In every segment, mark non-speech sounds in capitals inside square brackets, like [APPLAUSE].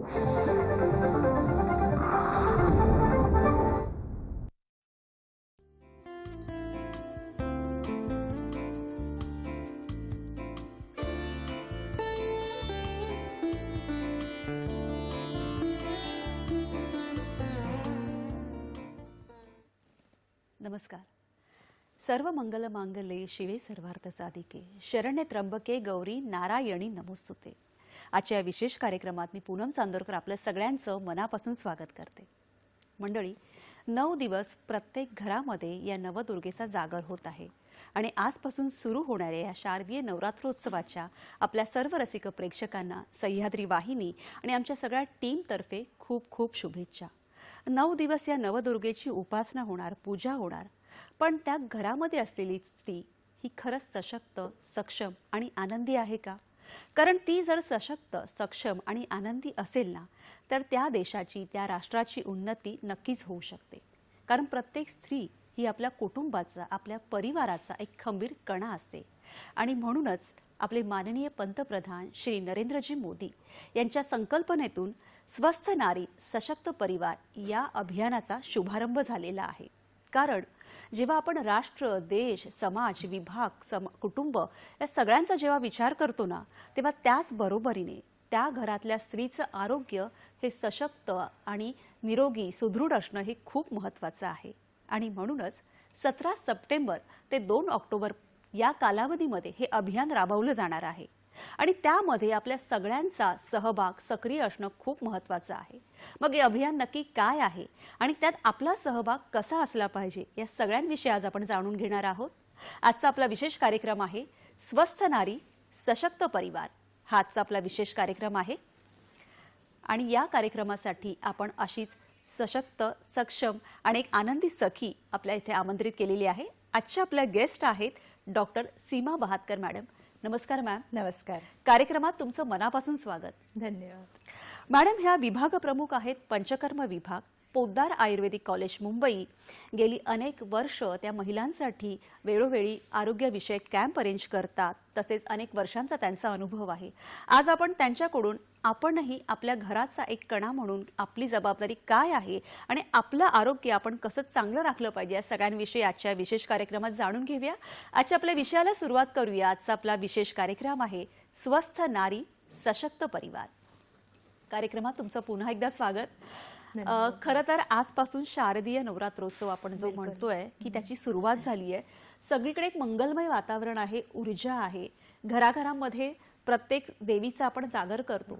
नमस्कार. सर्व मंगल मांगले शिवे सर्वार्थ साधिके. शरण्य त्र्यंबके गौरी नारायणी नमोस्तुते. आजच्या या विशेष कार्यक्रमात मी पूनम चांदोरकर आपलं सगळ्यांचं मनापासून स्वागत करते. मंडळी नऊ दिवस प्रत्येक घरामध्ये या नवदुर्गेचा जागर होत आहे आणि आजपासून सुरू होणाऱ्या या शारदीय नवरात्रोत्सवाच्या आपल्या सर्व रसिक प्रेक्षकांना सह्याद्री वाहिनी आणि आमच्या सगळ्या टीमतर्फे खूप खूप शुभेच्छा. नऊ दिवस या नवदुर्गेची उपासना होणार पूजा होणार पण त्या घरामध्ये असलेली स्त्री ही खरंच सशक्त सक्षम आणि आनंदी आहे का? कारण ती जर सशक्त सक्षम आणि आनंदी असेल ना तर त्या देशाची त्या राष्ट्राची उन्नती नक्कीच होऊ शकते. कारण प्रत्येक स्त्री ही आपल्या कुटुंबाचा आपल्या परिवाराचा एक खंबीर कणा असते. आणि म्हणूनच आपले माननीय पंतप्रधान श्री नरेंद्रजी मोदी यांच्या संकल्पनेतून स्वस्थ नारी सशक्त परिवार या अभियानाचा शुभारंभ झालेला आहे. कारण जेव्हा आपण राष्ट्र देश समाज विभाग सम कुटुंब या सगळ्यांचा जेव्हा विचार करतो ना तेव्हा त्याच बरोबरीने त्या घरातल्या स्त्रीचं आरोग्य हे सशक्त आणि निरोगी सुदृढ असणं हे खूप महत्त्वाचं आहे. आणि म्हणूनच सतरा सप्टेंबर ते दोन ऑक्टोबर या कालावधीमध्ये हे अभियान राबवलं जाणार आहे. आणि त्यामध्ये आपल्या सगळ्यांचा सहभाग सक्रिय असणं खूप महत्त्वाचं आहे. मग हे अभियान नक्की काय आहे आणि त्यात आपला सहभाग कसा असला पाहिजे या सगळ्यांविषयी आज आपण जाणून घेणार आहोत. आजचा आपला विशेष कार्यक्रम आहे स्वस्थ नारी सशक्त परिवार. हा आजचा आपला विशेष कार्यक्रम आहे. आणि या कार्यक्रमासाठी आपण अशीच सशक्त सक्षम आणि एक आनंदी सखी आपल्या इथे आमंत्रित केलेली आहे. आजच्या आपल्या गेस्ट आहेत डॉक्टर सीमा बहातकर मॅडम. नमस्कार मॅम नमस्कार. कार्यक्रमात तुमचं मनापासून स्वागत. धन्यवाद. मॅडम ह्या विभाग प्रमुख आहेत पंचकर्म विभाग. Poddar ayurvedic college Mumbai. गेली अनेक वर्ष त्या महिलांसाठी वेळोवेळी आरोग्यविषयक कॅम्प अरेंज करतात. तसेच अनेक वर्षांचा त्यांचा अनुभव आहे. आज आपण त्यांच्याकडून आपणही आपल्या घराचा एक कणा म्हणून आपली जबाबदारी काय आहे आणि आपलं आरोग्य आपण कसं चांगलं राखलं पाहिजे या सगळ्यांविषयी आजच्या विशेष कार्यक्रमात जाणून घेऊया. आजच्या आपल्या विषयाला सुरुवात करूया. आजचा आपला विशेष कार्यक्रम आहे स्वस्थ नारी सशक्त परिवार. कार्यक्रमात तुमचं पुन्हा एकदा स्वागत. खरं तर आजपासून शारदीय नवरात्रोत्सव आपण जो म्हणतोय की त्याची सुरुवात झाली आहे. सगळीकडे एक मंगलमय वातावरण आहे ऊर्जा आहे. घराघरामध्ये प्रत्येक देवीचा आपण जागर करतो.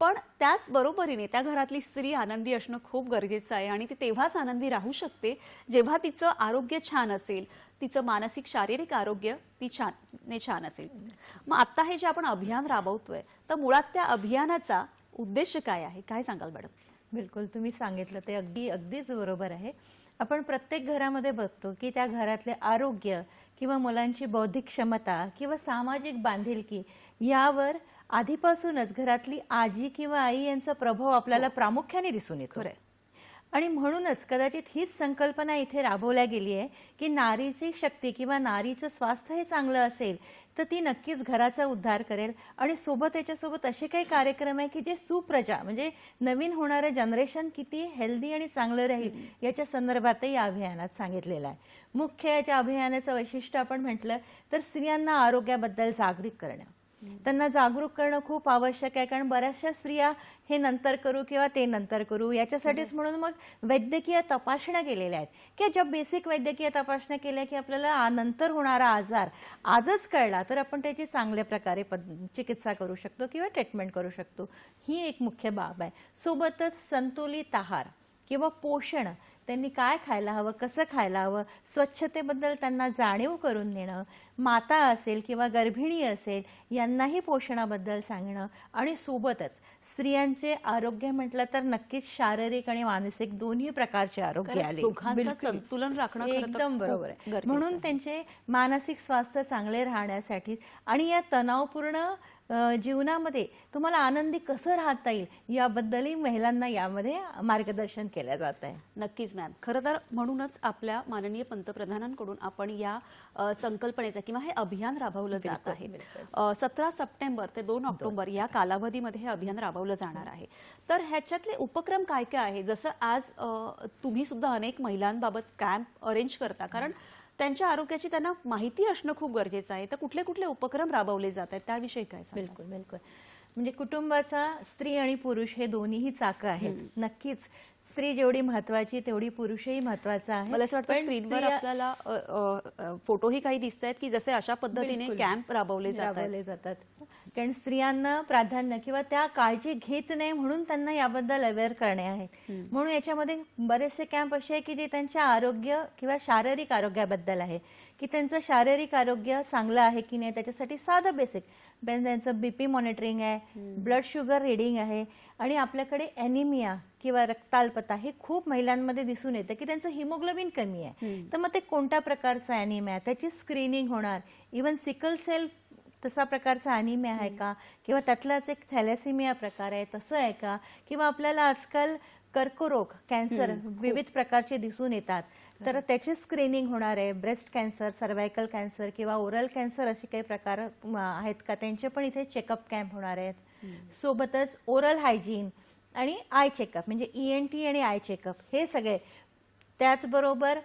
पण त्याच बरोबरीने त्या घरातली स्त्री आनंदी असणं खूप गरजेचं आहे आणि ती तेव्हाच आनंदी राहू शकते जेव्हा तिचं आरोग्य छान असेल तिचं मानसिक शारीरिक आरोग्य ती छान ने छान असेल. मग आता हे जे आपण अभियान राबवतोय तर मुळात त्या अभियानाचा उद्देश काय आहे? काय सांगाल मॅडम? बिलकुल तुम्ही सांगितलं ते अगदी अगदीच बरोबर आहे. आपण प्रत्येक घरामध्ये बघतो की त्या घरातले आरोग्य किंवा मुलांची बौद्धिक क्षमता किंवा सामाजिक बांधिलकी यावर आधीपासूनच घरातली आजी किंवा आई यांचा प्रभाव आपल्याला प्रामुख्याने दिसून येतो. आणि म्हणूनच कदाचित हीच संकल्पना इथे राबवल्या गेली आहे की नारीची शक्ती किंवा नारीचं स्वास्थ्य हे चांगलं असेल तर ती नक्कीच घराचा उद्धार करेल. आणि सोबत त्याच्यासोबत असे काही कार्यक्रम आहे की जे सुप्रजा म्हणजे नवीन होणारं जनरेशन किती हेल्दी आणि चांगलं राहील याच्या संदर्भातही या अभियानात सांगितलेलं आहे. मुख्य याच्या अभियानाचं वैशिष्ट्य आपण म्हटलं तर स्त्रियांना आरोग्याबद्दल जागृत करणं. त्यांना जागरूक करणं खूप आवश्यक आहे कारण बऱ्याचशा स्त्रिया हे नंतर करू किंवा ते नंतर करू याच्यासाठीच म्हणून मग वैद्यकीय तपासण्या केलेल्या आहेत. की ज्या बेसिक वैद्यकीय तपासण्या केल्या की आपल्याला नंतर होणारा आजार आजच कळला तर आपण त्याची चांगल्या प्रकारे चिकित्सा करू शकतो किंवा ट्रीटमेंट करू शकतो. ही एक मुख्य बाब आहे. सोबतच संतुलित आहार किंवा पोषण त्यांनी काय खायला हवं कसं खायला हवं स्वच्छतेबद्दल त्यांना जाणीव करून देणं माता असेल किंवा गर्भिणी असेल यांनाही पोषणाबद्दल सांगणं आणि सोबतच स्त्रियांचे आरोग्य म्हटलं तर नक्कीच शारीरिक आणि मानसिक दोन्ही प्रकारचे आरोग्य आले. संतुलन राखणं एकदम बरोबर आहे म्हणून. त्यांचे मानसिक स्वास्थ्य चांगले राहण्यासाठी आणि या तणावपूर्ण जीवनामध्ये तुम्हाला आनंदी कसं राहता येईल याबद्दलही महिलांना यामध्ये मार्गदर्शन केलं जात आहे नक्कीच मॅम खरं तर म्हणूनच आपल्या माननीय पंतप्रधानांकडून आपण या संकल्पनेचं किंवा हे अभियान राबवलं जात आहे. सतरा सप्टेंबर ते दोन ऑक्टोबर या कालावधीमध्ये हे अभियान राबवलं जाणार आहे. तर ह्याच्यातले उपक्रम काय काय आहे? जसं आज तुम्ही सुद्धा अनेक महिलांबाबत कॅम्प अरेंज करता. कारण त्यांच्या आरोग्याची त्यांना माहिती असणं खूप गरजेचं आहे. तर कुठले कुठले उपक्रम राबवले जात आहेत त्याविषयी काय? बिलकुल बिलकुल. म्हणजे कुटुंबाचा स्त्री आणि पुरुष हे दोन्हीही चाकं आहेत. नक्कीच स्त्री जेवढी महत्वाची तेवढी पुरुषही महत्त्वाचा आहे. मला असं वाटतं स्क्रीनवर आपल्याला फोटोही काही दिसत आहेत की जसे अशा पद्धतीने. कॅम्प राबवले राबवले जातात. कारण स्त्रियांना प्राधान्य किंवा त्या काळजी घेत नाही म्हणून त्यांना याबद्दल अवेअर करणे आहे. म्हणून याच्यामध्ये बरेचसे कॅम्प असे आहे की जे त्यांच्या आरोग्य किंवा शारीरिक आरोग्याबद्दल आहे. की त्यांचं शारीरिक आरोग्य चांगलं आहे की नाही त्याच्यासाठी साधं बेसिक त्यांचं बीपी मॉनिटरिंग आहे ब्लड शुगर रिडिंग आहे आणि आपल्याकडे ॲनिमिया किंवा रक्ताल्पता हे खूप महिलांमध्ये दिसून येतं की त्यांचं हिमोग्लोबिन कमी आहे. तर मग ते कोणत्या प्रकारचं ॲनिमिया त्याची स्क्रीनिंग होणार. इवन सिकल सेल तसा प्रकारचा अनिमिया आहे का? किंवा त्यातलाच एक थॅलेसिमिया प्रकार आहे तसं आहे का? किंवा आपल्याला आजकाल कर्करोग कॅन्सर विविध प्रकारचे दिसून येतात. तर त्याची स्क्रीनिंग होणार आहे. ब्रेस्ट कॅन्सर सर्वायकल कॅन्सर किंवा ओरल कॅन्सर असे काही प्रकार आहेत का? त्यांचे पण इथे चेकअप कॅम्प होणार आहेत. सोबतच ओरल हायजीन आणि आय चेकअप म्हणजे ई एन टी आणि आय चेकअप हे सगळे. त्याचबरोबर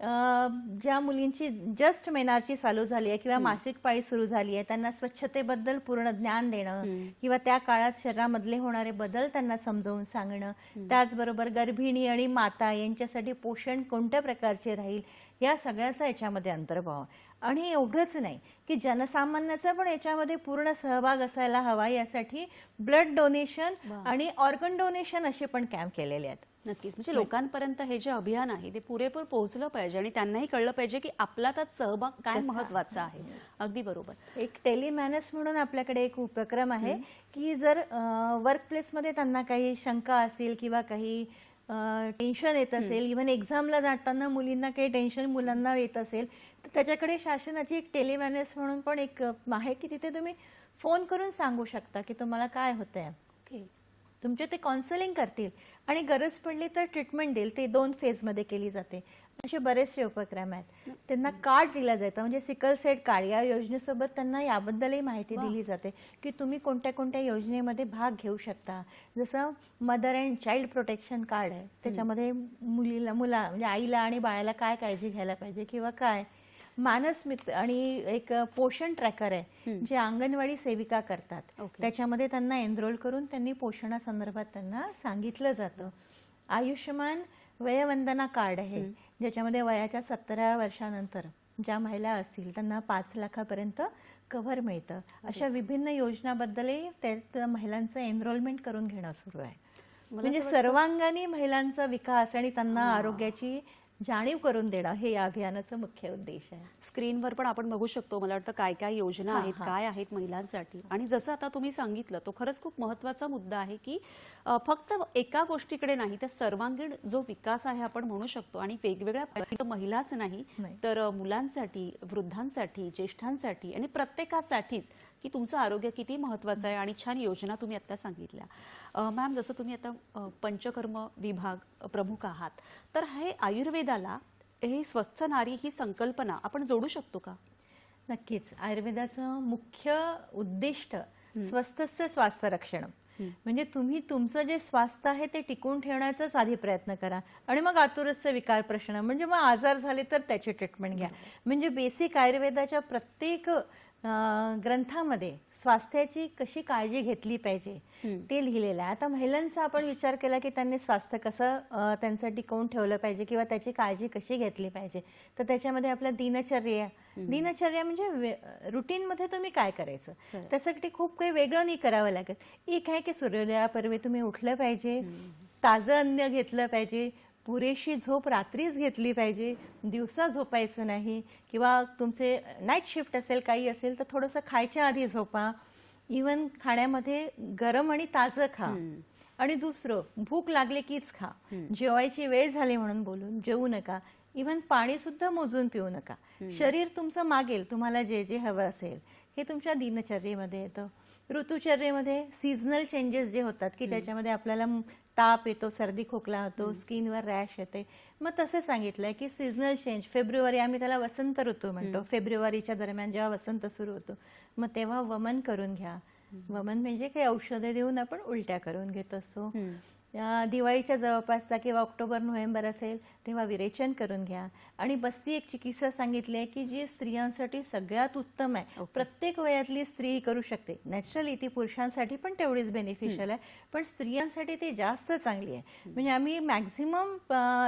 ज्या मुलींची जस्ट मेनारची चालू झाली आहे किंवा मासिक पाळी सुरू झाली आहे त्यांना स्वच्छतेबद्दल पूर्ण ज्ञान देणं किंवा त्या काळात शरीरामधले होणारे बदल त्यांना समजावून सांगणं त्याचबरोबर गर्भिणी आणि माता यांच्यासाठी पोषण कोणत्या प्रकारचे राहील या सगळ्याचा याच्यामध्ये अंतर्भाव आहे. आणि एवढंच नाही की जनसामान्याचा पण याच्यामध्ये पूर्ण सहभाग असायला हवा यासाठी ब्लड डोनेशन आणि ऑर्गन डोनेशन असे पण कॅम्प केलेले आहेत. नक्कीच. म्हणजे लोकांपर्यंत हे जे अभियान आहे ते पुरेपूर पोहोचलं पाहिजे आणि त्यांनाही कळलं पाहिजे की आपला त्यात सहभाग काय महत्त्वाचा आहे. अगदी बरोबर. एक टेलिमॅनस म्हणून आपल्याकडे एक उपक्रम आहे की जर वर्क प्लेसमध्ये त्यांना काही शंका असेल किंवा काही टेन्शन येत असेल इव्हन एक्झामला जाताना मुलींना काही टेन्शन मुलांना येत असेल तर त्याच्याकडे शासनाची एक टेलिमॅनस म्हणून पण एक आहे की तिथे तुम्ही फोन करून सांगू शकता की तुम्हाला काय होतंय. तुमचे ते काउन्सिलिंग करतील. आणि गरज पडली तर ट्रीटमेंट देईल. ते दोन फेजमध्ये केली जाते. असे बरेचसे उपक्रम आहेत. त्यांना कार्ड दिलं जातं म्हणजे सिकल सेट कार्ड या योजनेसोबत त्यांना याबद्दलही माहिती दिली जाते की तुम्ही कोणत्या कोणत्या योजनेमध्ये भाग घेऊ शकता. जसं mother and child protection card आहे. त्याच्यामध्ये मुलीला मुला म्हणजे आईला आणि बाळाला काय काळजी घ्यायला पाहिजे किंवा काय? मानस मित्र आणि एक पोषण ट्रॅकर आहे जे अंगणवाडी सेविका करतात. त्याच्यामध्ये त्यांना एनरोल करून त्यांनी पोषणासंदर्भात त्यांना सांगितलं जातं. आयुष्यमान वयवंदना कार्ड आहे ज्याच्यामध्ये वयाच्या सत्तरा वर्षानंतर ज्या महिला असतील त्यांना पाच लाखापर्यंत कव्हर मिळतं. अशा विभिन्न योजनाबद्दलही त्यात महिलांचं एनरोलमेंट करून घेणं सुरू आहे. म्हणजे सर्वांगाने महिलांचा विकास आणि त्यांना आरोग्याची जाणीव करून देणं हे या अभियानाचं मुख्य उद्देश आहे. स्क्रीनवर पण आपण बघू शकतो मला वाटतं काय काय योजना आहेत काय आहेत महिलांसाठी. आणि जसं आता तुम्ही सांगितलं तो खरंच खूप महत्त्वाचा मुद्दा आहे की फक्त एका गोष्टीकडे नाही तर सर्वांगीण जो विकास आहे आपण म्हणू शकतो आणि वेगवेगळ्या महिलाच नाही. तर मुलांसाठी वृद्धांसाठी ज्येष्ठांसाठी आणि प्रत्येकासाठीच की तुमचं आरोग्य किती महत्वाचं आहे आणि छान योजना तुम्ही आता सांगितल्या. मॅम जसं तुम्ही आता पंचकर्म विभाग प्रमुख आहात तर हे आयुर्वेदाला हे स्वस्थ नारी ही संकल्पना आपण जोडू शकतो का? नक्कीच. आयुर्वेदाचं मुख्य उद्दिष्ट स्वस्थस्य स्वास्थ्य रक्षण. म्हणजे तुम्ही तुमचं जे स्वास्थ्य आहे ते टिकून ठेवण्याचाच आधी प्रयत्न करा. आणि मग आतुरस्य विकार प्रश्न म्हणजे मग आजार झाले तर त्याची ट्रीटमेंट घ्या. म्हणजे बेसिक आयुर्वेदाच्या प्रत्येक ग्रंथामध्ये स्वास्थ्याची कशी काळजी घेतली पाहिजे ते लिहिलेलं आहे. आता महिलांचा आपण विचार केला की त्यांनी स्वास्थ्य कसं त्यांचं टिकवून ठेवलं पाहिजे किंवा त्याची काळजी कशी घेतली पाहिजे. तर त्याच्यामध्ये आपलं दिनचर्या दिनचर्या म्हणजे रुटीनमध्ये तुम्ही काय करायचं? त्यासाठी खूप काही वेगळं नाही करावं लागत. एक आहे की सूर्योदयापूर्वी तुम्ही उठलं पाहिजे ताजं अन्न घेतलं पाहिजे पुरेशी झोप रात्रीच घेतली पाहिजे. दिवसा झोपायचं नाही. किंवा तुमचे नाईट शिफ्ट असेल काही असेल तर थोडंसं खायच्या आधी झोपा. इवन खाण्यामध्ये गरम आणि ताजं खा. आणि दुसरं भूक लागले कीच खा. जेवायची वेळ झाली म्हणून बोलून जेवू नका. इवन पाणी सुद्धा मोजून पिऊ नका. शरीर तुमचं मागेल. तुम्हाला जे जे हवं असेल. हे तुमच्या दिनचर्येमध्ये येतं. ऋतुचर्येमध्ये सीझनल चेंजेस जे होतात की ज्याच्यामध्ये आपल्याला ताप येतो सर्दी खोकला होतो स्किनवर रॅश येते. मग तसं सांगितलंय की सीझनल चेंज फेब्रुवारी आम्ही त्याला वसंत ऋतू म्हणतो. फेब्रुवारीच्या दरम्यान जेव्हा वसंत सुरू होतो मग तेव्हा वमन करून घ्या. वमन म्हणजे काही औषधे देऊन आपण उलट्या करून घेत असतो. दिवाळीच्या जवळपासचा किंवा ऑक्टोबर नोव्हेंबर असेल तेव्हा विरेचन करून घ्या. आणि बस्ती एक चिकित्सा सांगितली आहे की जी स्त्रियांसाठी सगळ्यात उत्तम आहे. प्रत्येक वयातली स्त्री ही करू शकते. नॅचरली ती पुरुषांसाठी पण तेवढीच बेनिफिशियल आहे. पण स्त्रियांसाठी ती जास्त चांगली आहे. म्हणजे आम्ही मॅक्झिमम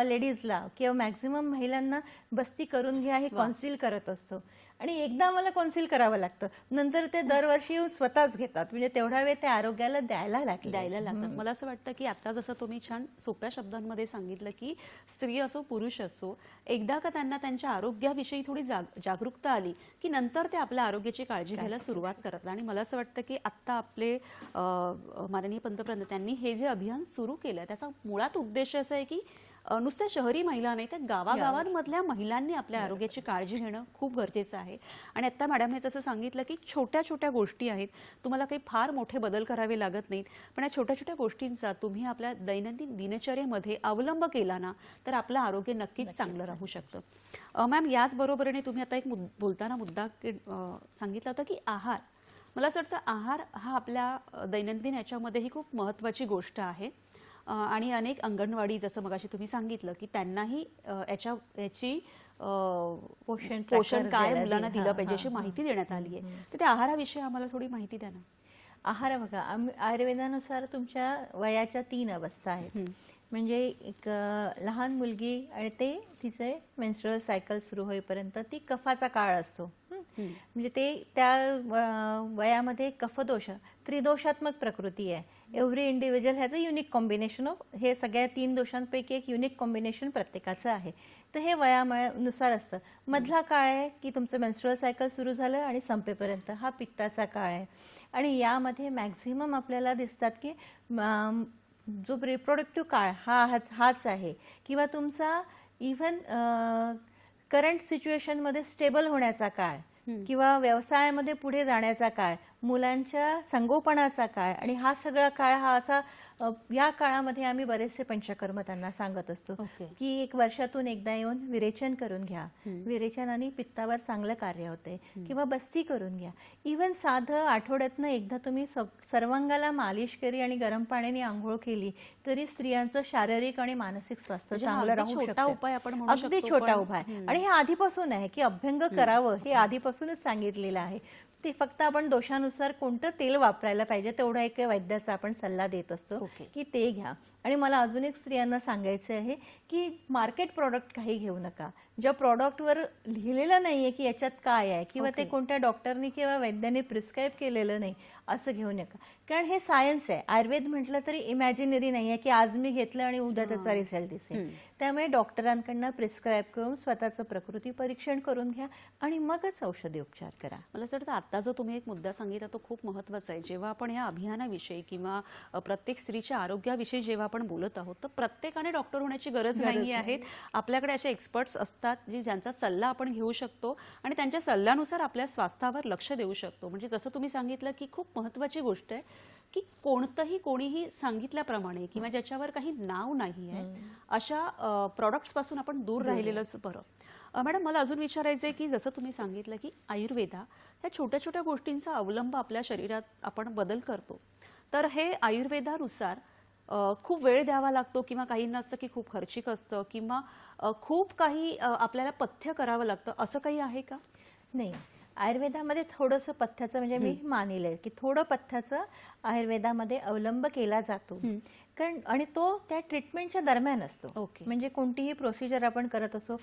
लेडीजला किंवा मॅक्झिमम महिलांना बस्ती करून घ्या हे कॉन्सिल करत असतो. आणि एकदा मला कॉन्सिल करावं लागतं. नंतर ते दरवर्षी येऊन स्वतःच घेतात. म्हणजे तेवढा वेळ ते आरोग्याला द्यायला लागले. द्यायला लागतात. मला असं वाटतं की आता जसं तुम्ही छान सोप्या शब्दांमध्ये सांगितलं की स्त्री असो पुरुष असो एकदा का त्यांना त्यांच्या आरोग्याविषयी थोडी जाग जागरूकता आली की नंतर ते आपल्या आरोग्याची काळजी घ्यायला सुरुवात करतात. आणि मला असं वाटतं की आत्ता आपले माननीय पंतप्रधान त्यांनी हे जे अभियान सुरू केलं त्याचा मुळात उद्देश असा आहे की नुसत्या शहरी महिला नाही तर गावागावांमधल्या महिलांनी आपल्या आरोग्याची काळजी घेणं खूप गरजेचं आहे. आणि आत्ता मॅडमने जसं सांगितलं की छोट्या छोट्या गोष्टी आहेत तुम्हाला काही फार मोठे बदल करावे लागत नाहीत पण या छोट्या छोट्या गोष्टींचा तुम्ही आपल्या दैनंदिन दिनचर्येमध्ये अवलंब केला ना तर आपलं आरोग्य नक्कीच चांगलं राहू शकतं. मॅम याचबरोबरीने तुम्ही आता एक मुद- बोलताना मुद्दा सांगितला होता की आहार. मला असं वाटतं आहार हा आपल्या दैनंदिन याच्यामध्ये ही खूप महत्त्वाची गोष्ट आहे. आणि अनेक अंगणवाडी जसं मगाशी तुम्ही सांगितलं की त्यांनाही याच्या याची पोषण पोषण काय मुलांना दिलं पाहिजे अशी माहिती देण्यात आली आहे तर त्या आहाराविषयी आम्हाला थोडी माहिती द्या ना. आहार बघा आयुर्वेदानुसार तुमच्या वयाच्या तीन अवस्था आहेत. म्हणजे एक लहान मुलगी आणि ते तिचे मेन्स्ट्रुअल सायकल सुरू होईपर्यंत ती कफाचा काळ असतो? म्हणजे ते त्या वयामध्ये कफदोष त्रिदोषात्मक प्रकृती आहे. Every individual has a unique combination of हे सगळ्या तीन दोषांपैकी एक युनिक कॉम्बिनेशन प्रत्येकाचं आहे. तर हे वयानुसार असतं. मधला काळ आहे की तुमचं मेन्स्ट्रुअल सायकल सुरू झालं आणि संपेपर्यंत. हा पित्ताचा काळ आहे. आणि यामध्ये मॅक्झिमम आपल्याला दिसतात की जो रिप्रोडक्टिव्ह काळ हा हाच हाच आहे. किंवा तुमचा इव्हन करंट सिच्युएशनमध्ये स्टेबल होण्याचा काळ. किंवा व्यवसायामध्ये पुढे जाण्याचा काळ मुलांच्या संगोपनाचा काळ आणि हा सगळा काळ हा असा या काळामध्ये आम्ही बरेचसे पंचकर्म त्यांना सांगत असतो. की एक वर्षातून एकदा येऊन विरेचन करून घ्या. विरेचनाने पित्तावर चांगलं कार्य होते किंवा बस्ती करून घ्या. इवन साधं आठवड्यातनं एकदा तुम्ही सर्वांगाला मालिश केली आणि गरम पाण्याने आंघोळ केली तरी स्त्रियांचं शारीरिक आणि मानसिक स्वास्थ्य म्हणजे चांगलं राहू छोटा शकतं. उपाय आपण अगदी छोटा उपाय. आणि हे आधीपासून आहे की अभ्यंग करावं हे आधीपासूनच सांगितलेलं आहे. ते फक्त आपण दोषानुसार कोणतं तेल वापरायला पाहिजे तेवढा एक वैद्याचा आपण सल्ला देत असतो. की ते घ्या आणि मला अजून एक स्त्रियांना सांगायचं आहे की मार्केट प्रॉडक्ट काही घेऊ नका. ज्या प्रॉडक्टवर लिहिलेलं नाहीये की याच्यात काय आहे किंवा ते ओके. कोणत्या डॉक्टरनी किंवा वैद्याने प्रिस्क्राईब केलेलं नाही असं घेऊ नका. कारण हे सायन्स आहे. आयुर्वेद म्हटलं तरी इमॅजिनरी नाही आहे की आज मी घेतलं आणि उद्या त्याचा रिझल्ट दिसेल. त्यामुळे डॉक्टरांकडनं प्रिस्क्राईब करून स्वतःचं प्रकृती परीक्षण करून घ्या आणि मगच औषधी उपचार करा. मला असं वाटतं आता जो तुम्ही एक मुद्दा सांगितला तो खूप महत्त्वाचा आहे. जेव्हा आपण या अभियानाविषयी किंवा प्रत्येक स्त्रीच्या आरोग्याविषयी जेव्हा आपण बोलत आहोत तर प्रत्येकाने डॉक्टर होण्याची गरज नाही. आहे आपल्याकडे असे एक्सपर्ट्स असतात जे ज्यांचा सल्ला आपण घेऊ शकतो आणि त्यांच्या सल्ल्यानुसार आपल्या स्वास्थ्यावर लक्ष देऊ शकतो. म्हणजे जसं तुम्ही सांगितलं की खूप महत्वाची गोष्ट आहे की कोणतंही कोणीही सांगितल्याप्रमाणे किंवा ज्याच्यावर काही नाव नाही आहे अशा प्रॉडक्ट्सपासून आपण दूर राहिलेलंच बरं. मॅडम मला अजून विचारायचं आहे की जसं तुम्ही सांगितलं की आयुर्वेदा ह्या छोट्या छोट्या गोष्टींचा अवलंब आपल्या शरीरात आपण बदल करतो. तर हे आयुर्वेदानुसार खूप वेळ द्यावा लागतो किंवा काहींना असतं की खूप खर्चिक असतं किंवा खूप काही आपल्याला पथ्य करावं लागतं. असं काही आहे का? नाही. आयुर्वेदामध्ये थोडंसं पथ्याचं म्हणजे मी मानिले की थोडं पथ्याचं आयुर्वेदामध्ये अवलंब केला जातो. कारण आणि तो त्या ट्रीटमेंटच्या दरम्यान असतो. ओके. म्हणजे कोणतीही प्रोसिजर आपण करत असो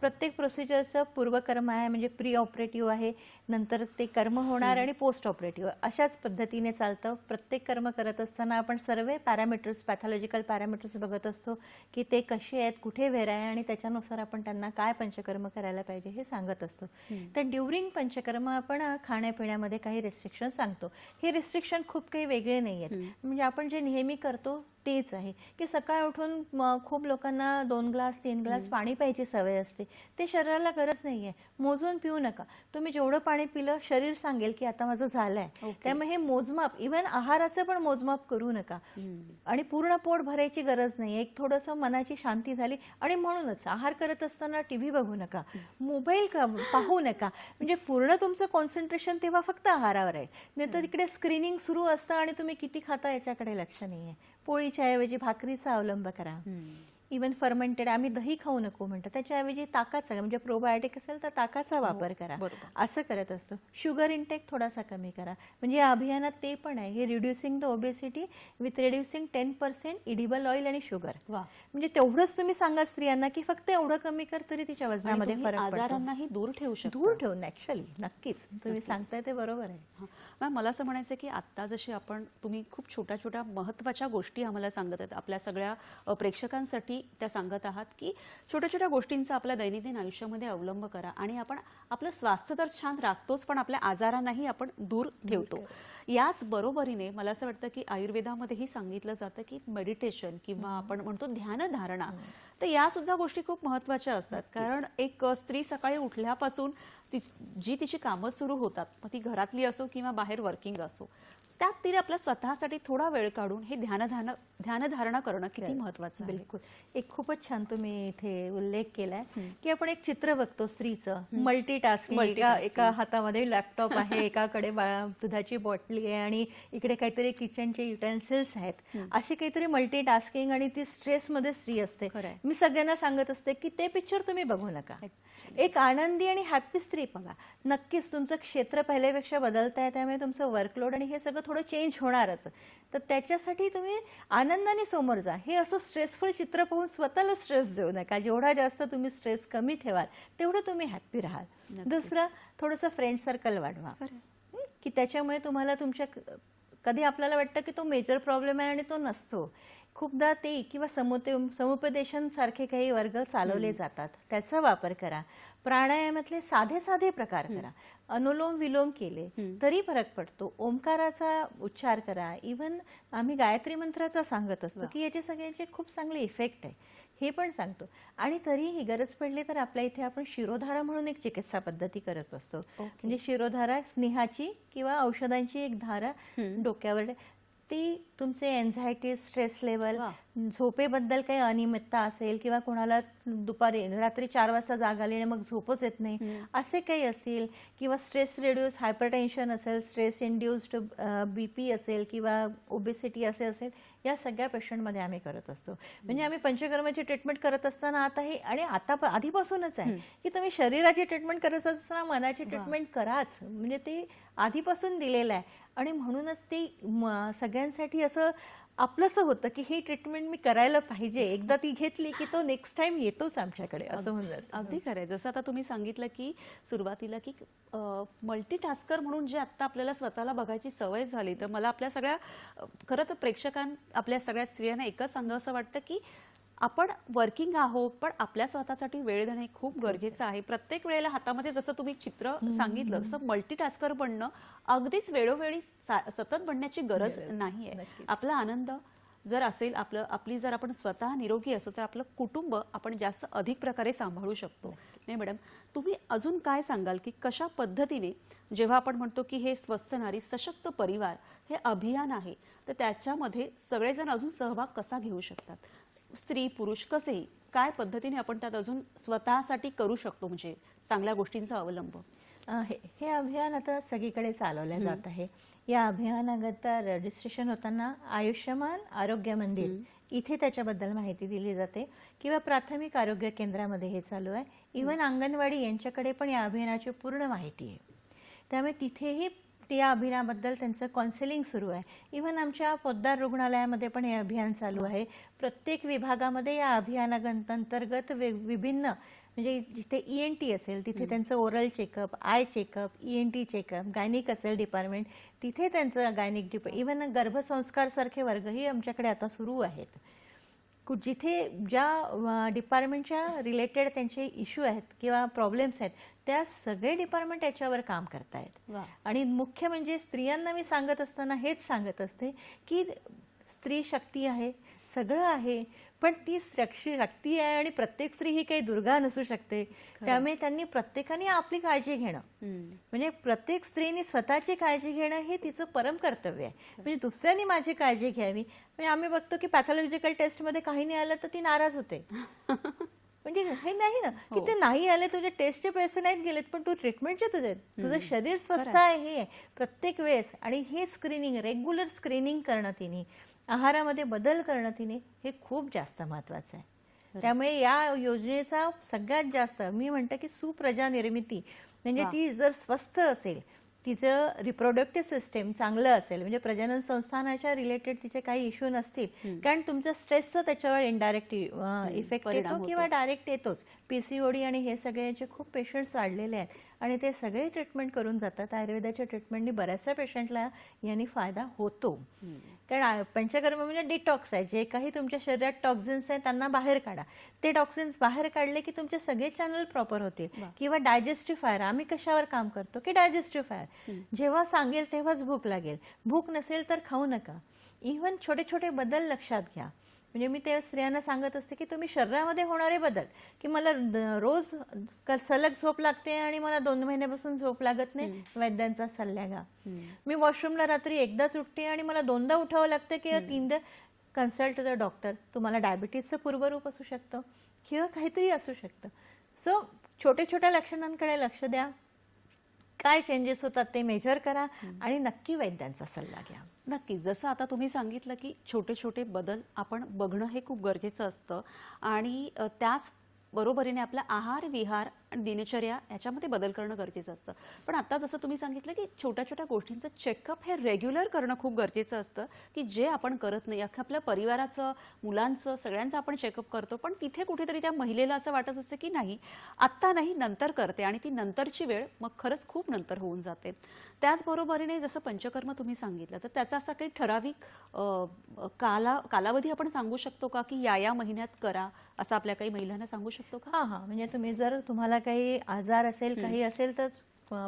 प्रत्येक प्रोसिजरचं पूर्वकर्म आहे म्हणजे प्री ऑपरेटिव्ह आहे नंतर ते कर्म होणार आणि पोस्ट ऑपरेटिव्ह अशाच पद्धतीने चालतं. प्रत्येक कर्म करत असताना आपण सर्व पॅरामीटर्स पॅथॉलॉजिकल पॅरामीटर्स बघत असतो की ते कसे आहेत कुठे वेर आहे आणि त्याच्यानुसार आपण त्यांना काय पंचकर्म करायला पाहिजे हे सांगत असतो. तर ड्युरिंग पंचकर्म आपण खाण्यापिण्यामध्ये काही रेस्ट्रिक्शन सांगतो. हे रिस्ट्रिक्शन खूप काही वेगळे नाही आहेत. म्हणजे आपण जे नेहमी करतो तेच आहे. की सकाळ उठून खूप लोकांना दोन ग्लास तीन ग्लास पाणी प्यायची सवय असते. ते शरीराला गरज नाहीये. मोजून पिऊ नका. तुम्ही जेवढं पाणी पिलं शरीर सांगेल की आता माझं झालंय. त्यामुळे हे मोजमाप इव्हन आहाराचं पण मोजमाप करू नका. आणि पूर्ण पोट भरायची गरज नाही. एक थोडंसं मनाची शांती झाली आणि म्हणूनच आहार करत असताना टीव्ही बघू नका मोबाईल पाहू नका. म्हणजे पूर्ण तुमचं कॉन्सन्ट्रेशन तेव्हा फक्त आहारावर आहे. नाही तर तिकडे स्क्रीनिंग सुरू असतं आणि तुम्ही किती खाता याच्याकडे लक्ष नाहीये. पोळीच्या ऐवजी भाकरीचा अवलंब करा. इवन फर्मेंटेड आम्ही दही खाऊ नको म्हणतो. त्याच्याऐवजी ताकाचा म्हणजे प्रोबायोटिक असेल तर ताकाचा वापर करा. असं करत असतो. शुगर इंटेक थोडासा कमी करा. म्हणजे या अभियानात ते पण आहे. हे reducing the obesity with reducing ten percent edible oil आणि शुगर म्हणजे तेवढंच तुम्ही सांगा स्त्रियांना की फक्त एवढं कमी कर तरी तिच्या वजनामध्ये फरक आजारांनाही दूर ठेवू शकता. दूर ठेवून ऍक्च्युअली नक्कीच. तुम्ही सांगताय ते बरोबर आहे. हा. मॅम मला असं म्हणायचं आहे की आत्ता जशी आपण तुम्ही खूप छोट्या छोट्या महत्त्वाच्या गोष्टी आम्हाला सांगत आहेत आपल्या सगळ्या अ, प्रेक्षकांसाठी त्या सांगत आहात की छोट्या छोट्या गोष्टींचा आपल्या दैनंदिन आयुष्यामध्ये अवलंब करा आणि आपण आपलं स्वास्थ्य तर छान राखतोच पण आपल्या आजारांनाही आपण दूर ठेवतो. याच बरोबरीने मला असं वाटतं की आयुर्वेदामध्येही सांगितलं जातं की मेडिटेशन किंवा आपण म्हणतो ध्यानधारणा तर या सुद्धा गोष्टी खूप महत्त्वाच्या असतात. कारण एक स्त्री सकाळी उठल्यापासून ती जी तिची कामं सुरू होतात मग ती घरातली असो किंवा बाहेर वर्किंग असो त्यात तिने आपल्या स्वतःसाठी थोडा वेळ काढून हे ध्यानधारणा ध्यानधारणा करणं किती महत्वाचं बिलकुल. एक खूपच छान तुम्ही इथे उल्लेख केलाय की आपण एक चित्र बघतो स्त्रीचं मल्टी टास्किंग एका. एका हातामध्ये लॅपटॉप आहे [LAUGHS] एकाकडे दुधाची बॉटली आहे आणि इकडे काहीतरी किचनचे युटेन्सिल्स आहेत. अशी काहीतरी मल्टी टास्किंग आणि ती स्ट्रेस मध्ये स्त्री असते. मी सगळ्यांना सांगत असते की ते पिक्चर तुम्ही बघू नका. एक आनंदी आणि हॅपी स्त्री बघा. नक्कीच तुमचं क्षेत्र पहिल्यापेक्षा बदलत आहे त्यामुळे तुमचं वर्कलोड आणि हे सगळं थोडं चेंज होणारच. तर त्याच्यासाठी तुम्ही आनंदाने समोर जा. हे असं स्ट्रेसफुल चित्र पाहून स्वतःला स्ट्रेस देऊ नका. जेवढा जास्त तुम्ही स्ट्रेस कमी ठेवाल तेवढं तुम्ही हॅप्पी राहाल. दुसरं थोडंसं फ्रेंड सर्कल वाढवा? की त्याच्यामुळे तुम्हाला तुमच्या कधी आपल्याला वाटतं की तो मेजर प्रॉब्लेम आहे आणि तो नसतो. खूपदा ते किंवा समुपदे समुपदेशन सारखे काही वर्ग चालवले जातात. त्याचा वापर करा. प्राणायामातले साधे साधे प्रकार करा. अनुलोम विलोम केले तरी फरक पडतो. ओंकाराचा उच्चार करा. इवन आम्ही गायत्री मंत्राचा सांगत असतो की याचे सगळ्यांचे खूप चांगले इफेक्ट आहे. हे पण सांगतो. आणि तरीही गरज पडली तर आपल्या इथे आपण शिरोधारा म्हणून एक चिकित्सा पद्धती करत असतो. म्हणजे शिरोधारा स्नेहाची किंवा औषधांची एक धारा डोक्यावर ती तुमचे एन्झायटी स्ट्रेस लेवल. झोपेबद्दल काही अनियमितता असेल किंवा कोणाला दुपारी रात्री चार वाजता जाग आली आणि मग झोपच येत नाही असे काही असतील? किंवा स्ट्रेस रेड्यूस हायपरटेन्शन असेल स्ट्रेस इंड्युस्ड बीपी असेल किंवा ओबेसिटी असे असेल या सगळ्या पेशंटमध्ये आम्ही करत असतो. म्हणजे आम्ही पंचकर्माची ट्रीटमेंट करत असताना आता हे आणि आता आधीपासूनच आहे की तुम्ही शरीराची ट्रीटमेंट करत असताना मनाची ट्रीटमेंट कराच. म्हणजे ते आधीपासून दिलेलं आहे. आणि म्हणूनच ते सगळ्यांसाठी असं आपलंसं होतं की ही ट्रीटमेंट मी करायला पाहिजे. एकदा ती घेतली की तो नेक्स्ट टाइम येतोच आमच्याकडे असं होऊन जातं अगदी खरंय. जसं आता तुम्ही सांगितलं की सुरुवातीला की मल्टीटास्कर म्हणून जे आता आपल्याला स्वतःला बघायची सवय झाली तर मला आपल्या सगळ्या खरं तर प्रेक्षकां आपल्या सगळ्या स्त्रियांना एकच सांगावं असं वाटतं की आपण वर्किंग आहोत पण आपल्या स्वतःसाठी वेळ देणे खूप गरजेचं आहे. प्रत्येक वेळेला हातामध्ये जसं तुम्ही चित्र सांगितलं तसं मल्टीटास्कर बनणं अगदीच वेळोवेळी सतत बनण्याची गरज नाहीये. आपला आनंद जर असेल आपलं आपली जर आपण स्वतः निरोगी असो तर आपलं कुटुंब आपण जास्त अधिक प्रकारे सांभाळू शकतो. नाही मॅडम तुम्ही अजून काय सांगाल की कशा पद्धतीने जेव्हा आपण म्हणतो की हे स्वस्थ नारी सशक्त परिवार हे अभियान आहे तर त्याच्यामध्ये सगळेजण अजून सहभाग कसा घेऊ शकतात? स्त्री पुरुष कसेही काय पद्धतीने आपण त्यात अजून स्वतःसाठी करू शकतो? म्हणजे चांगल्या गोष्टींचा अवलंब. हे हे अभियान आता सगळीकडे चालवलं जात आहे. या अभियानागत रजिस्ट्रेशन होताना आयुष्यमान आरोग्य मंदिर इथे त्याच्याबद्दल माहिती दिली जाते. किंवा प्राथमिक आरोग्य केंद्रामध्ये हे चालू आहे. इव्हन अंगणवाडी यांच्याकडे पण या अभियानाची पूर्ण माहिती आहे. त्यामुळे तिथेही या अभियानाबद्दल त्यांचं काउन्सिलिंग सुरू आहे. इव्हन आमच्या पोद्दार रुग्णालयामध्ये पण हे अभियान चालू आहे. प्रत्येक विभागामध्ये या अभियानांतर्गत वे- विभिन्न म्हणजे जिथे ई एन टी असेल तिथे त्यांचं oral checkup eye checkup E N T checkup gynaec असेल डिपार्टमेंट तिथे त्यांचं गायनिक डिप इव्हन गर्भसंस्कार सारखे वर्गही आमच्याकडे आता सुरू आहेत. जिथे ज्या डिपार्टमेंटच्या रिलेटेड त्यांचे इश्यू आहेत किंवा प्रॉब्लेम्स आहेत त्या सगळे डिपार्टमेंट याच्यावर काम करतायत. आणि मुख्य म्हणजे स्त्रियांना मी सांगत असताना हेच सांगत असते की स्त्री शक्ती आहे सगळं आहे पण ती शक्ती आहे आणि प्रत्येक स्त्री ही काही दुर्गा नसू शकते. त्यामुळे त्यांनी प्रत्येकाने आपली काळजी घेणं. म्हणजे प्रत्येक स्त्रीने स्वतःची काळजी घेणं हे तिचं परम कर्तव्य आहे. म्हणजे दुसऱ्यांनी माझी काळजी घ्यावी. म्हणजे आम्ही बघतो की पॅथॉलॉजिकल टेस्टमध्ये काही नाही आलं तर ती नाराज होते. [LAUGHS] म्हणजे हे नाही ना की ते नाही आले तुझे टेस्टचे पैसे नाहीत गेलेत पण तू ट्रीटमेंटचे तुझे तुझं शरीर स्वस्थ आहे हे. प्रत्येक वेळेस. आणि हे स्क्रीनिंग रेग्युलर स्क्रीनिंग करणं तिने आहारामध्ये बदल करणं तिने हे खूप जास्त महत्वाचं आहे. त्यामुळे या योजनेचा सगळ्यात जास्त मी म्हणते की सुप्रजा निर्मिती म्हणजे. ती जर स्वस्थ असेल तिचं रिप्रोडक्टिव्ह सिस्टम चांगलं असेल म्हणजे प्रजनन संस्थानाच्या रिलेटेड तिचे काही इश्यू नसतील कारण तुमच्या स्ट्रेसचा त्याच्यावर इनडायरेक्ट इफेक्ट येतो. किंवा डायरेक्ट येतोच. पीसीओडी आणि हे सगळ्याचे खूप पेशंट्स वाढलेले आहेत. आणि ते सगळे ट्रीटमेंट करून जातात. आयुर्वेदाच्या ट्रीटमेंटनी बऱ्याचशा पेशंटला यांनी फायदा होतो. कारण पंचकर्म म्हणजे डिटॉक्स आहे. जे काही तुमच्या शरीरात टॉक्झिन्स आहेत त्यांना बाहेर काढा. ते टॉक्झिन्स बाहेर काढले की तुमचे सगळे चॅनल प्रॉपर होतील. किंवा डायजेस्टिव्ह फायर आम्ही कशावर काम करतो? की डायजेस्टिव्ह फायर जेव्हा सांगेल तेव्हाच भूक लागेल. भूक नसेल तर खाऊ नका. इव्हन छोटे छोटे बदल लक्षात घ्या. म्हणजे मी त्या स्त्रियांना सांगत असते की तुम्ही शरीरामध्ये होणारे बदल की मला रोज सलग झोप लागते आणि मला दोन महिन्यापासून झोप लागत नाही वैद्यांचा सल्ला घ्या. मी वॉशरूमला रात्री एकदाच उठते आणि मला दोनदा उठावं लागतं किंवा तीनदा कन्सल्ट द डॉक्टर. तुम्हाला डायबिटीजचं पूर्वरूप असू शकतं किंवा काहीतरी असू शकतं. सो छोट्या छोट्या लक्षणांकडे लक्ष द्या. काय चेंजेस होतात ते मेजर करा आणि नक्की वैद्यांचा सल्ला घ्या. नक्की जसं आता तुम्ही सांगितलं की छोटे छोटे बदल आपण बघणं हे खूप गरजेचं असतं. आणि त्याच बरोबरीने आपला आहार विहार आणि दिनचर्या याच्यामध्ये बदल करणं गरजेचं असतं. पण आता जसं तुम्ही सांगितलं की छोट्या छोट्या गोष्टींचं चेकअप हे रेग्युलर करणं खूप गरजेचं असतं की जे आपण करत नाही. अख्ख्या आपल्या परिवाराचं मुलांचं सगळ्यांचं आपण चेकअप करतो पण तिथे कुठेतरी त्या महिलेला असं वाटत असतं की नाही आत्ता नाही नंतर करते आणि ती नंतरची वेळ मग खरंच खूप नंतर होऊन जाते. त्याचबरोबरीने जसं पंचकर्म तुम्ही सांगितलं तर त्याचा असा काही ठराविक काला कालावधी आपण सांगू शकतो का की या या महिन्यात करा असं आपल्या काही महिलांना सांगू शकतो का? हा हा. म्हणजे तुम्ही जर तुम्हाला काही आजार असेल काही असेल तर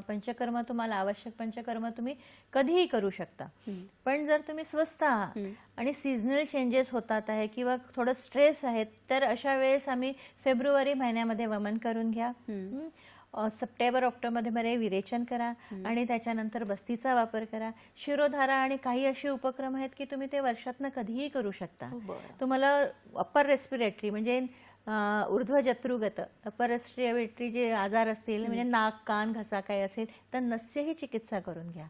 पंचकर्म तुम्हाला आवश्यक पंचकर्म तुम्ही कधीही करू शकता. पण जर तुम्ही स्वस्त आहात आणि सिजनल चेंजेस होतात आहे किंवा थोडं स्ट्रेस आहे तर अशा वेळेस आम्ही फेब्रुवारी महिन्यामध्ये वमन करून घ्या. सप्टेंबर ऑक्टोबरमध्ये विरेचन करा आणि त्याच्यानंतर बस्तीचा वापर करा. शिरोधारा आणि काही असे उपक्रम आहेत की तुम्ही ते वर्षातनं कधीही करू शकता. हो. तुम्हाला अप्पर रेस्पिरेटरी म्हणजे अं, ऊर्ध्व जत्रुगत अप्पर रेस्पिरेटरी जे आजार असतील म्हणजे नाक कान घसा काय असेल तर नस्यही चिकित्सा करून घ्या.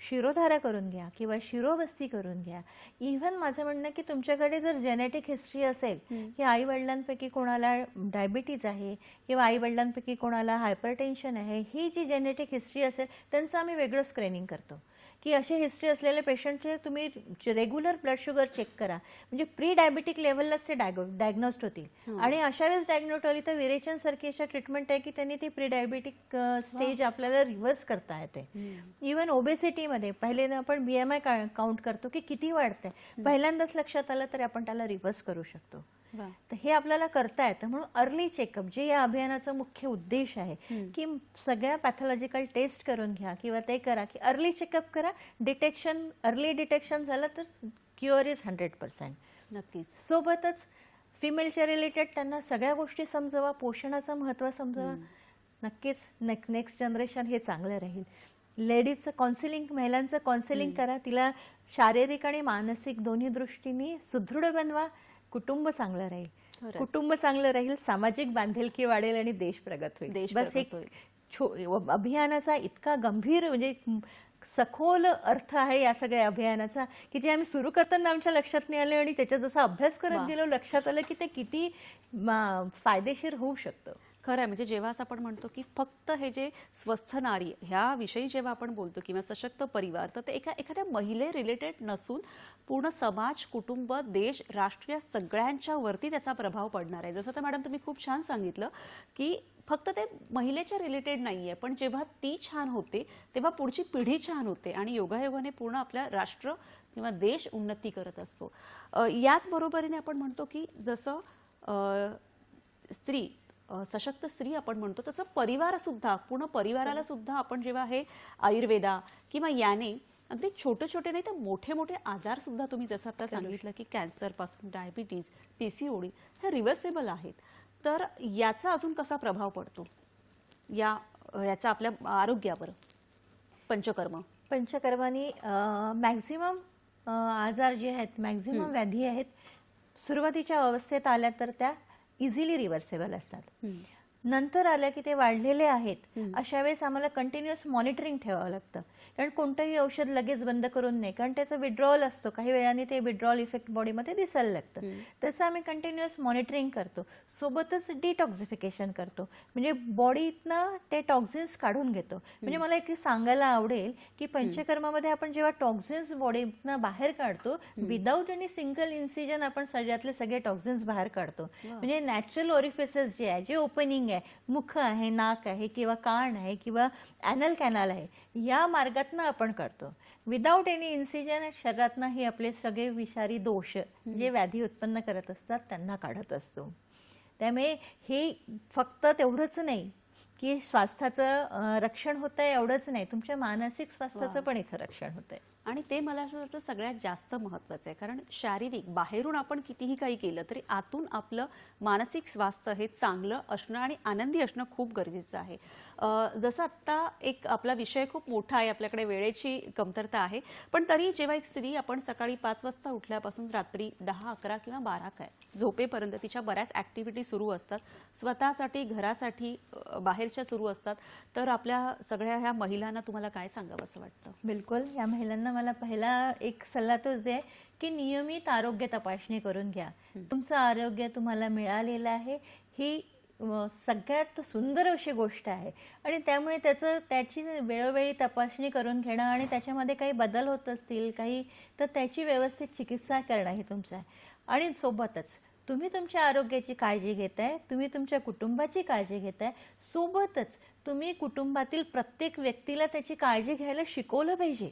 शिरोधारा करून घ्या किंवा शिरोबस्ती करून घ्या. इव्हन माझं म्हणणं की तुमच्याकडे जर जेनेटिक हिस्ट्री असेल की आई वडिलांपैकी कोणाला डायबिटीज आहे किंवा आई वडिलांपैकी कोणाला हायपरटेन्शन आहे ही जी जेनेटिक हिस्ट्री असेल त्यांचं आम्ही वेगळं स्क्रीनिंग करतो. की अशी हिस्ट्री असलेल्या पेशंटचे तुम्ही रेग्युलर ब्लड शुगर चेक करा. म्हणजे प्री डायबिटिक लेवललाच ते डायग्नोस्ड होतील. आणि अशा वेळेस डायग्नोट आली तर विरेचन सारखी अशा ट्रीटमेंट आहे की त्यांनी ती प्री डायबिटिक स्टेज आपल्याला रिव्हर्स करता येते. इव्हन ओबेसिटीमध्ये पहिले आपण बीएमआय काउंट करतो की किती वाढतंय. पहिल्यांदाच लक्षात आलं तर आपण त्याला रिव्हर्स करू शकतो. तर हे आपल्याला करता येतं. म्हणून अर्ली चेकअप जे या अभियानाचा मुख्य उद्देश आहे की सगळ्या पॅथॉलॉजिकल टेस्ट करून घ्या किंवा ते करा की अर्ली चेकअप करा. डिटेक्शन अर्ली डिटेक्शन झालं तर क्युअर इज हंड्रेड पर्सेंट नक्कीच. सोबतच फिमेलच्या रिलेटेड त्यांना सगळ्या गोष्टी समजवा पोषणाचं महत्त्व समजवा. नक्कीच नेक नेक्स्ट जनरेशन हे चांगलं राहील. लेडीजचं काउन्सिलिंग महिलांचं काउन्सिलिंग करा. तिला शारीरिक आणि मानसिक दोन्ही दृष्टीने सुदृढ बनवा. कुटुंब चांगलं राहील. कुटुंब चांगलं राहील सामाजिक बांधिलकी वाढेल आणि देश प्रगत होईल. देश बस एक अभियानाचा इतका गंभीर म्हणजे सखोल अर्थ आहे या सगळ्या अभियानाचा की जे आम्ही सुरू करताना आमच्या लक्षात नाही आले आणि त्याचा जसा अभ्यास करत. गेलो लक्षात आलं की ते किती फायदेशीर होऊ शकतं खरं आहे म्हणजे जेव्हा असं आपण म्हणतो की फक्त हे जे स्वस्थ नारी ह्या विषयी जेव्हा आपण बोलतो किंवा सशक्त परिवार तर ते एका एखाद्या महिले रिलेटेड नसून पूर्ण समाज कुटुंब देश राष्ट्र या सगळ्यांच्या वरती त्याचा प्रभाव पडणार आहे. जसं तर मॅडम तुम्ही खूप छान सांगितलं की फक्त ते महिलेच्या रिलेटेड नाही आहे पण जेव्हा ती छान होते तेव्हा पुढची पिढी छान होते आणि योगायोगाने पूर्ण आपल्या राष्ट्र किंवा देश उन्नती करत असतो. याच बरोबरीने आपण म्हणतो की जसं स्त्री सशक्त स्त्री आपण म्हणतो तसं परिवार सुद्धा पूर्ण परिवाराला सुद्धा आपण जेव्हा हे आयुर्वेदा किंवा याने अगदी छोटे छोटे नाही तर मोठे मोठे आजार सुद्धा तुम्ही जसं आता सांगितलं की कॅन्सरपासून डायबिटीज पीसीओडी ह्या रिव्हर्सेबल आहेत. तर याचा अजून कसा प्रभाव पडतो? या याचा आपल्या आरोग्यावर पंचकर्म. पंचकर्मानी मॅक्झिमम आजार जे आहेत मॅक्झिमम व्याधी आहेत सुरुवातीच्या अवस्थेत आल्या तर त्या इझिली रिव्हर्सेबल असतात. नंतर आल्या की ते वाढलेले आहेत. अशा वेळेस आम्हाला कंटिन्युअस मॉनिटरिंग ठेवावं लागतं. कारण कोणतंही औषध लगेच बंद करून नाही कारण त्याचं विड्रॉल असतो. काही वेळाने ते विड्रॉल इफेक्ट बॉडीमध्ये दिसायला लागतं. त्याचं आम्ही कंटिन्युअस मॉनिटरिंग करतो. सोबतच डिटॉक्सिफिकेशन करतो. म्हणजे बॉडीतनं ते टॉक्झिन्स काढून घेतो. म्हणजे मला एक सांगायला आवडेल की पंचकर्मामध्ये आपण जेव्हा टॉक्झिन्स बॉडीतनं बाहेर काढतो विदाऊट एनी सिंगल इन्सिजन आपण शरीरातले सगळे टॉक्झिन्स बाहेर काढतो. म्हणजे नॅचरल ओरिफिसेस जे आहे जे ओपनिंग आहे मुख आहे नाक आहे किंवा कान आहे किंवा अॅनल कॅनल आहे या मार्गातनं आपण करतो. विदाऊट एनी इन्सिजन शरीरातनं हे आपले सगळे विषारी दोष जे व्याधी उत्पन्न करत असतात त्यांना काढत असतो. त्यामुळे हे फक्त तेवढंच नाही की स्वास्थ्याचं रक्षण होतं एवढंच नाही. तुमच्या मानसिक स्वास्थ्याचं पण इथं रक्षण होतंय. आणि ते मला असं वाटतं सगळ्यात जास्त महत्वाचं आहे. कारण शारीरिक बाहेरून आपण कितीही काही केलं तरी आतून आपलं मानसिक स्वास्थ्य हे चांगलं असणं आणि आनंदी असणं खूप गरजेचं आहे. जसं आत्ता एक आपला विषय खूप मोठा आहे आपल्याकडे वेळेची कमतरता आहे. पण तरी जेव्हा एक स्त्री आपण सकाळी पाच वाजता उठल्यापासून रात्री दहा अकरा किंवा बारा काय झोपेपर्यंत तिच्या बऱ्याच ॲक्टिव्हिटी सुरू असतात. स्वतःसाठी घरासाठी बाहेरच्या सुरू असतात. तर आपल्या सगळ्या ह्या महिलांना तुम्हाला काय सांगावं असं वाटतं? बिलकुल. या महिलांना मला पहिला एक सल्ला तोच आहे की नियमित आरोग्य तपासणी करून घ्या. तुमचं आरोग्य तुम्हाला मिळालेलं आहे. ही सगळ्यात सुंदर अशी गोष्ट आहे. आणि त्यामुळे त्याचं त्याची वेळोवेळी तपासणी करून घेणं आणि त्याच्यामध्ये काही बदल होत असतील काही तर त्याची व्यवस्थित चिकित्सा करणं हे तुमचं आहे. आणि सोबतच तुम्ही तुमच्या आरोग्याची काळजी घेताय तुम्ही तुमच्या कुटुंबाची काळजी घेताय सोबतच तुम्ही कुटुंबातील प्रत्येक व्यक्तीला त्याची काळजी घ्यायला शिकवलं पाहिजे.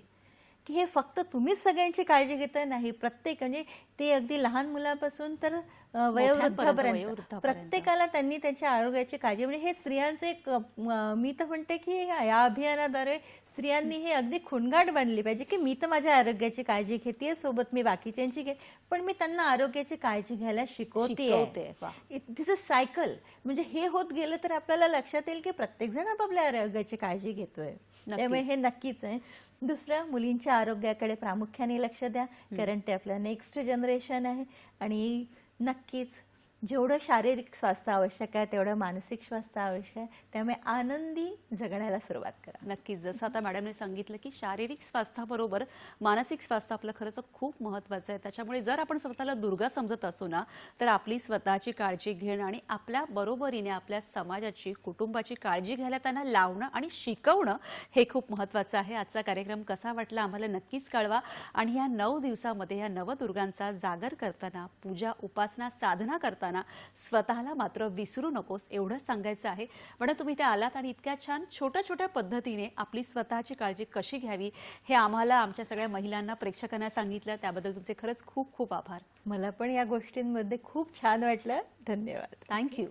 की हे फक्त तुम्हीच सगळ्यांची काळजी घेताय नाही प्रत्येक म्हणजे ते अगदी लहान मुलापासून तर अ, वयोवृद्धापर्यंत. प्रत्येकाला त्यांनी त्यांच्या आरोग्याची काळजी म्हणजे हे स्त्रियांचे एक अ, म, तर म्हणते की या अभियानाद्वारे स्त्रियांनी हे अगदी खुणगाट बांधली पाहिजे की मी तर माझ्या आरोग्याची काळजी घेते सोबत मी बाकीच्यांची घे पण मी त्यांना आरोग्याची काळजी घ्यायला शिकवते. दिस इज सायकल म्हणजे हे होत गेलं तर आपल्याला लक्षात येईल की प्रत्येक जण आपापल्या आरोग्याची काळजी घेतोय. त्यामुळे हे नक्कीच आहे. दुसरं मुलींच्या आरोग्याकडे प्रामुख्याने लक्ष द्या. कारण ते आपलं नेक्स्ट जनरेशन आहे आणि नक्कीच जेवढं शारीरिक स्वास्थ्य आवश्यक आहे तेवढं मानसिक स्वास्थ्य आवश्यक आहे त्यामुळे आनंदी जगण्याला सुरुवात करा. नक्कीच. जसं आता मॅडमने सांगितलं की शारीरिक स्वास्थ्याबरोबर मानसिक स्वास्थ्य आपलं खरंच खूप महत्वाचं आहे. त्याच्यामुळे जर आपण स्वतःला दुर्गा समजत असू ना तर आपली स्वतःची काळजी घेणं आणि आपल्या बरोबरीने आपल्या समाजाची कुटुंबाची काळजी घ्यायला त्यांना लावणं आणि शिकवणं हे खूप महत्वाचं आहे. आजचा कार्यक्रम कसा वाटला आम्हाला नक्कीच कळवा. आणि या नऊ दिवसामध्ये या नवदुर्गांचा जागर करताना पूजा उपासना साधना करताना स्वतःला मात्र विसरू नकोस एवढंच सांगायचं आहे. म्हणून तुम्ही इथे आलात आणि इतक्या छान छोट्या छोट्या पद्धतीने आपली स्वतःची काळजी कशी घ्यावी हे आम्हाला आमच्या सगळ्या महिलांना प्रेक्षकांना सांगितलं. त्याबद्दल तुमचे खरंच खूप खूप आभार. मला पण या गोष्टींमध्ये खूप छान वाटलं. धन्यवाद. थँक्यू